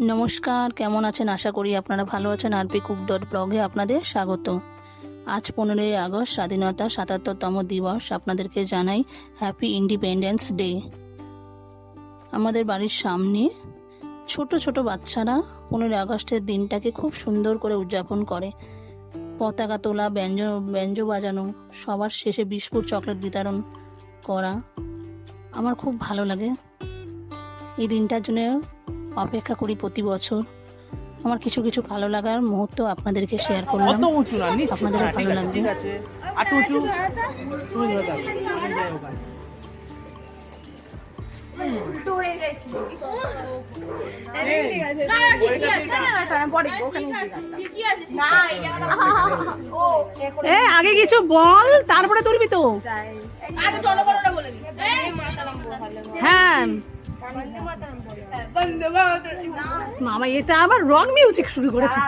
নমস্কার, কেমন আছেন? আশা করি আপনারা ভালো আছেন। আরপি কুক ডট ব্লগে আপনাদের স্বাগত আজ পনেরোই আগস্ট, স্বাধীনতা সাতাত্তরতম দিবস। আপনাদেরকে জানাই হ্যাপি ইন্ডিপেন্ডেন্স ডে আমাদের বাড়ির সামনে ছোট ছোট বাচ্চারা পনেরোই আগস্টের দিনটাকে খুব সুন্দর করে উদযাপন করে। পতাকা তোলা, ব্যঞ্জ ব্যঞ্জ বাজানো, সবার শেষে বিস্কুট, চকলেট বিতরণ করা। আমার খুব ভালো লাগে। এই দিনটার জন্য অপেক্ষা করি প্রতি বছর। আমার কিছু কিছু ভালো লাগার মুহূর্ত আপনাদেরকে শেয়ার করলাম। উঁচু আপনাদের হ্যাঁ, ভালো লাগবে। আগে কিছু বল তারপরে তুলবি তো। হ্যাঁ। মামা এটা আবার রং মিউজিক শুরু করেছে।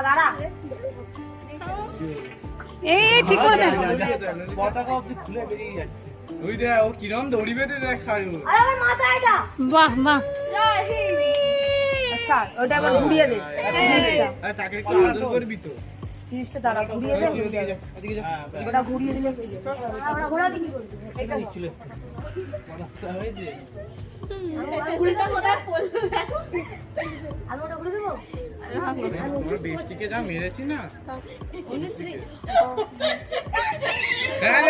এই ঠিক করে দেখ। পতাকা অব্দি খুলে বেরিয়ে যাচ্ছে ওই দেখ ও কিরম দড়ি বেঁধে দেখ সারু বাহ বাহ ওটা আবার ঘুরিয়ে দে আরে তাকে একটু আদর করবি তো জিনিসটা দাঁড়া ঘুরিয়ে দে ওদিকে যা, ওদিকে ওটা ঘুরিয়ে দিলে বেস্টিকে যা মেরেছি না হ্যাঁ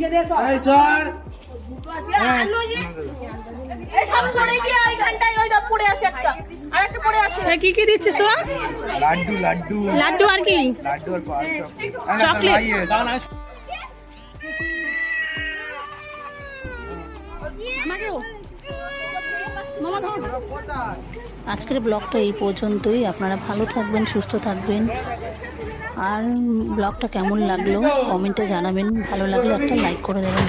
এদিকে দে সব এই স্যার এ, কি কি দিচ্ছিস তোরা? লাড্ডু লাড্ডু। লাড্ডু আর কি? লাড্ডু আর পাঁচ চকলেট। আমাকেও আজকের ব্লগটা এই পর্যন্তই। আপনারা ভালো থাকবেন সুস্থ থাকবেন। আর ব্লগটা কেমন লাগল? কমেন্টে জানাবেন। ভালো লাগলে একটা লাইক করে দেবেন।